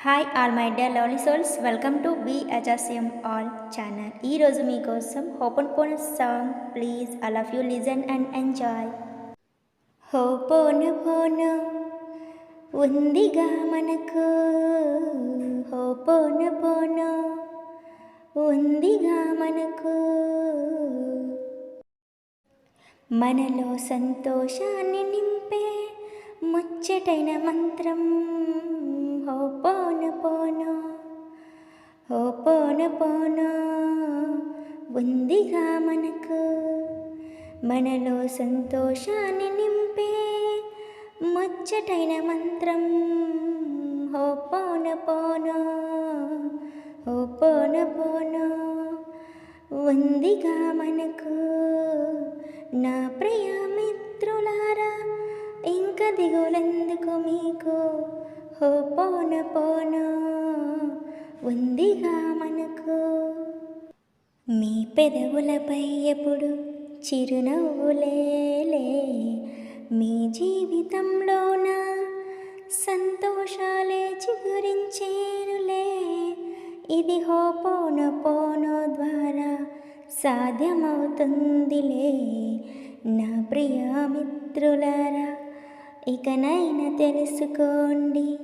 Hi all my dear lovely souls welcome to B అజాసియం all channel ఈరోజు మీకోసం హోపన్ phone song please I love you listen and enjoy హో పోన పోన ఉందిగా మనకు. హో పోన పోన ఉందిగా మనకు. మనలో సంతోషాన్ని ముచ్చటైన మంత్రం. హో పోన పోన హో పోన పోన ఉందిగా మనకు మనలో సంతోషాన్ని నింపే ముచ్చటైన మంత్రం. హో పోన పోన హో పోన పోన ఉందిగా మనకు నా ప్రియ మిత్రులారా దిగులందుకు మీకు. హో పోన పోన ఉందిగా మనకు. మీ పెదవులపై ఎప్పుడు చిరునవ్వులేలే మీ జీవితంలోన సంతోషాలే చిగురించేనులే ఇది హో పోన పోనో ద్వారా సాధ్యమవుతుందిలే నా ప్రియమిత్రులరా ఇకనైనా తెలుసుకోండి.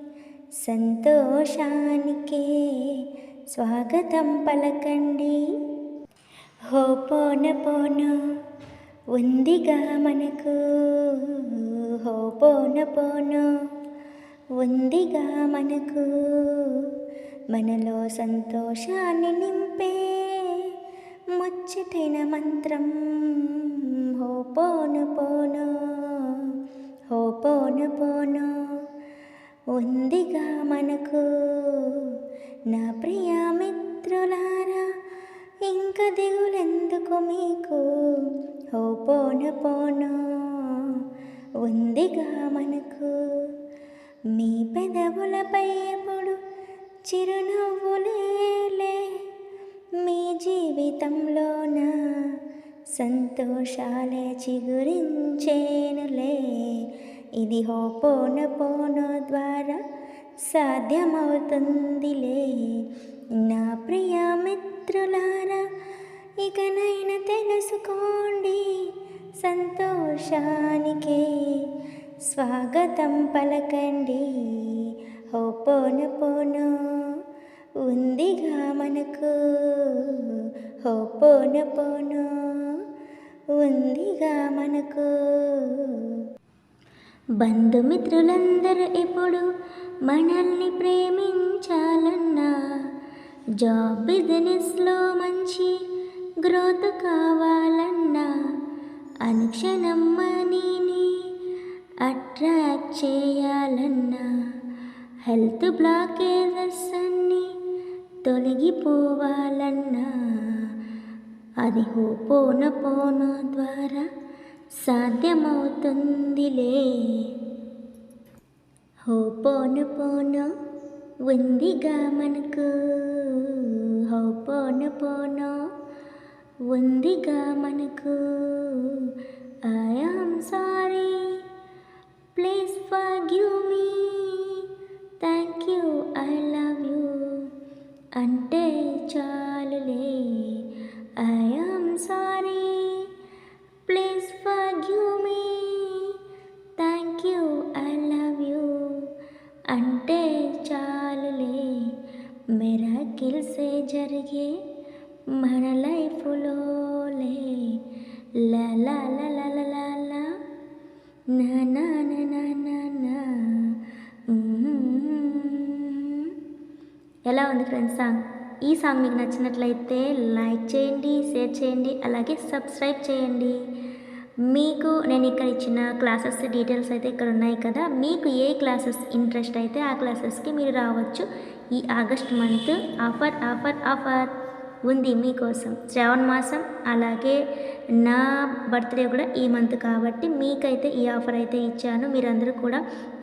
సంతోషానికే స్వాగతం పలకండి. హో పోన పోను ఉందిగా మనకు. హో పోన పోను ఉందిగా మనకు. మనలో సంతోషాన్ని నింపే ముచ్చటైన మంత్రం. హో పోను పోను. ఓ పోను పోను ఉందిగా మనకు నా ప్రియ మిత్రులారా ఇంక దిగులెందుకు మీకు? ఓ పోను పోను ఉందిగా మనకు మీ పెదవులపై ఎప్పుడు చిరునవ్వులేలే? మీ జీవితంలోనా సంతోషాలే చిగురించేనులే. ఇది హో పోన ద్వారా సాధ్యమవుతుందిలే. నా ప్రియ మిత్రులారా ఇకనైనా తెలుసుకోండి సంతోషానికే స్వాగతం పలకండి. హో పోను పోను ఉందిగా మనకు హో పోను పోను ఉందిగా మనకు. బంధుమిత్రులందరూ ఇప్పుడు మనల్ని ప్రేమించాలన్నా జాబ్ బిజినెస్లో మంచి గ్రోత్ కావాలన్నా అనుక్షణం మనీని అట్రాక్ట్ చేయాలన్నా హెల్త్ బ్లాకేజెస్ అన్నీ తొలగిపోవాలన్నా. అది హో పోన పోన ద్వారా సాధ్యమవుతుందిలే. హో పోన పోన ఉందిగా మనకు హో పోన పోన ఉందిగా మనకు I am sorry please forgive me thank you I love you అంటే సర్కిల్సే జరిగే మన లైఫ్లోలే లా లా నా నా నా నా నా ఎలా ఉంది ఫ్రెండ్స్ సాంగ్? ఈ సాంగ్ మీకు నచ్చినట్లయితే లైక్ చేయండి షేర్ చేయండి అలాగే సబ్స్క్రైబ్ చేయండి. మీకు నేను ఇక్కడ ఇచ్చిన క్లాసెస్ డీటెయిల్స్ అయితే ఇక్కడ ఉన్నాయి కదా. మీకు ఏ క్లాసెస్ ఇంట్రెస్ట్ అయితే ఆ క్లాసెస్కి మీరు రావచ్చు. ఈ August month offer offer offer. ఉంది మీకోసం. శ్రావణ మాసం అలాగే నా బర్త్డే కూడా ఈ మంత్ కాబట్టి మీకైతే ఈ ఆఫర్ అయితే ఇచ్చాను. మీరందరూ కూడా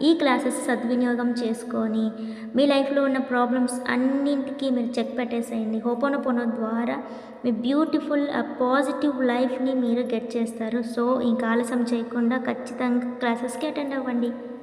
ఈ క్లాసెస్ సద్వినియోగం చేసుకొని మీ లైఫ్లో ఉన్న ప్రాబ్లమ్స్ అన్నింటికీ మీరు చెక్ పెట్టేసేయండి. హోపోనపోనో ద్వారా మీ బ్యూటిఫుల్ పాజిటివ్ లైఫ్ని మీరు గెట్ చేస్తారు. సో ఇంకా ఆలస్యం చేయకుండా ఖచ్చితంగా క్లాసెస్కి అటెండ్ అవ్వండి.